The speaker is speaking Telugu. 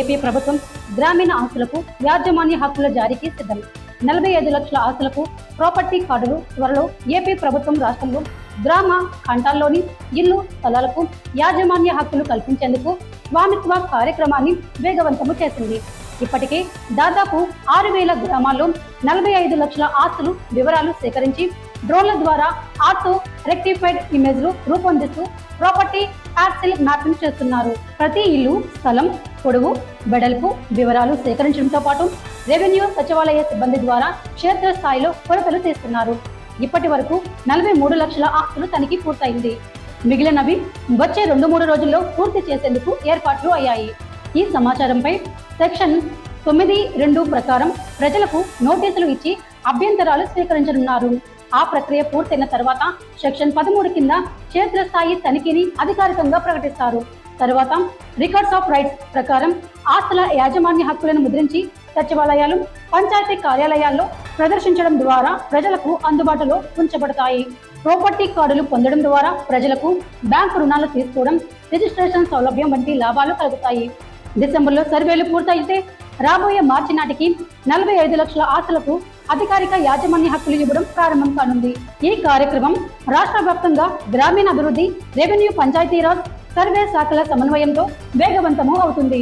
ఏపీ ప్రభుత్వం గ్రామీణ ఆస్తులకు యాజమాన్య హక్కుల జారీకి సిద్ధం. నలభై ఐదు లక్షల ఆస్తులకు ప్రాపర్టీ కార్డులు త్వరలో ఏపీ ప్రభుత్వం రాష్ట్రంలో గ్రామ ఖండాల్లోని ఇల్లు స్థలాలకు యాజమాన్య హక్కులు కల్పించేందుకు స్వామిత్వ కార్యక్రమాన్ని వేగవంతము చేసింది. ఇప్పటికే దాదాపు ఆరు వేల గ్రామాల్లో నలభై ఐదు లక్షల ఆస్తులు వివరాలు సేకరించి డ్రోన్ల ద్వారా ఆటో రెక్టిఫైడ్ ఇమేజ్లు రూపొందిస్తూ ప్రాపర్టీ పార్సిల్ మ్యాపింగ్ చేస్తున్నారు. ప్రతి ఇల్లు స్థలం పొడవు వెడల్పు వివరాలు సేకరించడంతో పాటు రెవెన్యూ సచివాలయ సిబ్బంది ద్వారా క్షేత్రస్థాయిలో కొలతలు తీస్తున్నారు. ఇప్పటి వరకు నలభై మూడు లక్షల ఆస్తులు తనిఖీ పూర్తయింది. మిగిలినవి వచ్చే రెండు మూడు రోజుల్లో పూర్తి చేసేందుకు ఏర్పాట్లు అయ్యాయి. ఈ సమాచారంపై సెక్షన్ తొమ్మిది రెండు ప్రకారం ప్రజలకు నోటీసులు ఇచ్చి అభ్యంతరాలు స్వీకరించనున్నారు. ఆ ప్రక్రియ పూర్తయిన తర్వాత సెక్షన్ పదమూడు కింద క్షేత్రస్థాయి తనిఖీని అధికారికంగా ప్రకటిస్తారు. తర్వాత రికార్డ్స్ ఆఫ్ రైట్స్ ప్రకారం ఆస్తుల యాజమాన్య హక్కులను ముద్రించి సచివాలయాలు పంచాయతీ కార్యాలయాల్లో ప్రదర్శించడం ద్వారా ప్రజలకు అందుబాటులో ఉంచబడతాయి. ప్రాపర్టీ కార్డులు పొందడం ద్వారా ప్రజలకు బ్యాంకు రుణాలు తీసుకోవడం రిజిస్ట్రేషన్ సౌలభ్యం వంటి లాభాలు కలుగుతాయి. డిసెంబర్లో సర్వేలు పూర్తయితే రాబోయే మార్చి నాటికి నలభై ఐదు లక్షల ఆస్తులకు అధికారిక యాజమాన్య హక్కులు ఇవ్వడం ప్రారంభం కానుంది. ఈ కార్యక్రమం రాష్ట్ర వ్యాప్తంగా గ్రామీణాభివృద్ధి రెవెన్యూ పంచాయతీరాజ్ సర్వే శాఖల సమన్వయంతో వేగవంతము అవుతుంది.